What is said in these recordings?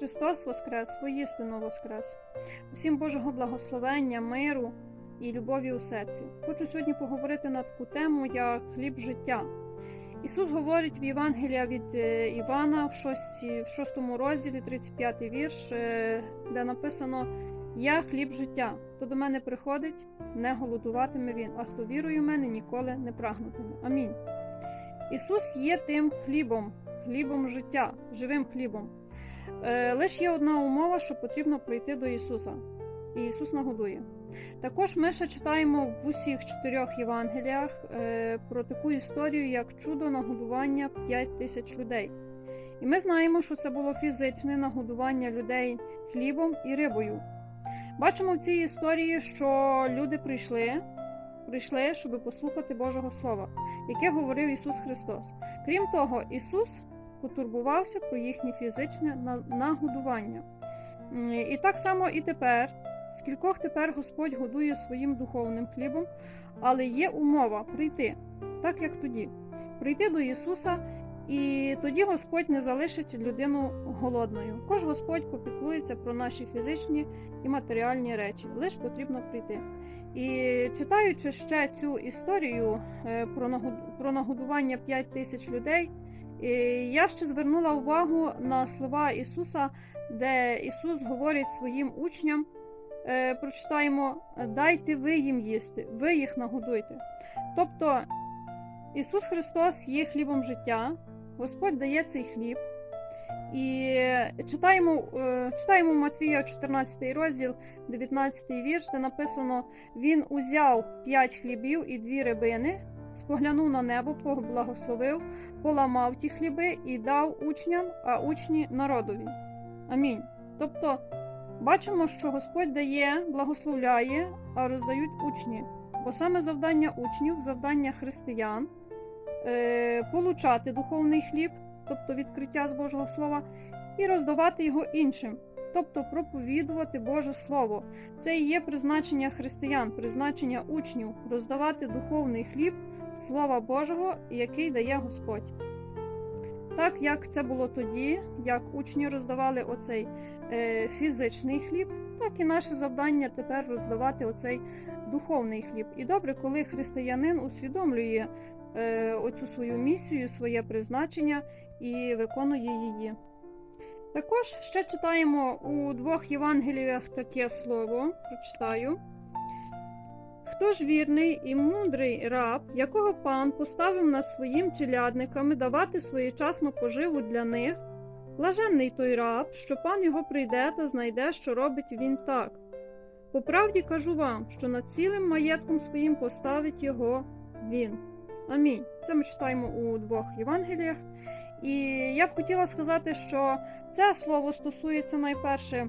Христос Воскрес, воістину Воскрес. Усім Божого благословення, миру і любові у серці. Хочу сьогодні поговорити на таку тему, як хліб життя. Ісус говорить в Євангелія від е, Івана в 6, в 6 розділі, 35 вірш, е, де написано: Я хліб життя. Хто до мене приходить, не голодуватиме він, а хто вірує в мене, ніколи не прагнутиме. Амінь. Ісус є тим хлібом, хлібом життя, живим хлібом. Е, Лише є одна умова, що потрібно прийти до Ісуса. І Ісус нагодує. Також ми ще читаємо в усіх чотирьох Євангеліях е, про таку історію, як чудо нагодування 5 тисяч людей. І ми знаємо, що це було фізичне нагодування людей хлібом і рибою. Бачимо в цій історії, що люди прийшли, прийшли, щоб послухати Божого Слова, яке говорив Ісус Христос. Крім того, Ісус потурбувався про їхнє фізичне нагодування. І так само і тепер. Скількох тепер Господь годує своїм духовним хлібом, але є умова прийти, так як тоді, прийти до Ісуса, і тоді Господь не залишить людину голодною. Також Господь попіклується про наші фізичні і матеріальні речі, лише потрібно прийти. І читаючи ще цю історію е, про нагод- про нагодування 5 тисяч людей, я ще звернула увагу на слова Ісуса, де Ісус говорить своїм учням. Е, прочитаємо: дайте ви їм їсти, ви їх нагодуйте. Тобто Ісус Христос є хлібом життя, Господь дає цей хліб. І читаємо, е, читаємо Матвія 14 розділ, 19 вірш, де написано: Він узяв п'ять хлібів і дві рибини, споглянув на небо, поблагословив, поламав ті хліби і дав учням, а учні народові. Амінь. Тобто Бачимо, що Господь дає, благословляє, а роздають учні. Бо саме завдання учнів, завдання християн е, получати духовний хліб, тобто відкриття з Божого Слова, і роздавати його іншим, тобто проповідувати Боже Слово. Це і є призначення християн, призначення учнів роздавати духовний хліб Слова Божого, який дає Господь. Так як це було тоді, як учні роздавали оцей е, фізичний хліб, так і наше завдання тепер роздавати оцей духовний хліб. І добре, коли християнин усвідомлює е, оцю свою місію, своє призначення і виконує її. Також ще читаємо у двох Євангеліях таке слово, прочитаю. Хто ж вірний і мудрий раб, якого пан поставив над своїм челядниками давати своєчасну поживу для них, блаженний той раб, що пан його прийде та знайде, що робить він так. По правді кажу вам, що над цілим маєтком своїм поставить його він. Амінь. Це ми читаємо у двох Євангеліях. І я б хотіла сказати, що це слово стосується найперше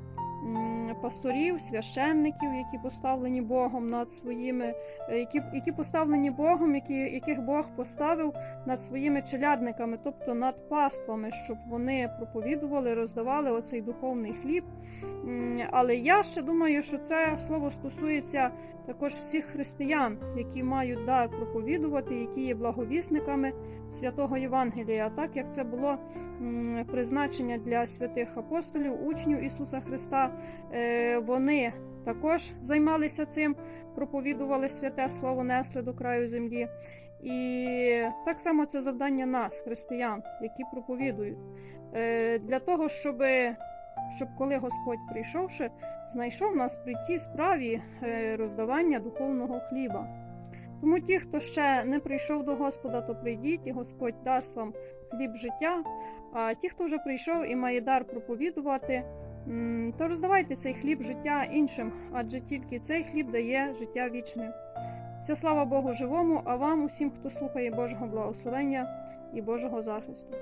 пасторів, священників, які поставлені Богом над своїми, е, які, які поставлені Богом, які, яких Бог поставив над своїми челядниками, тобто над паствами, щоб вони проповідували, роздавали оцей духовний хліб. Але я ще думаю, що це слово стосується також всіх християн, які мають дар проповідувати, які є благовісниками святого Євангелія, так як це було призначення для святих апостолів, учнів Ісуса Христа. Е, Вони також займалися цим, проповідували святе Слово, несли до краю землі. І так само це завдання нас, християн, які проповідують, Е, для того, щоб, щоб коли Господь прийшовши, знайшов нас при тій справі е, роздавання духовного хліба. Тому ті, хто ще не прийшов до Господа, то прийдіть, і Господь дасть вам хліб життя. А ті, хто вже прийшов і має дар проповідувати, то роздавайте цей хліб життя іншим, адже тільки цей хліб дає життя вічне. Вся слава Богу живому, а вам, усім, хто слухає Божого благословення і Божого захисту.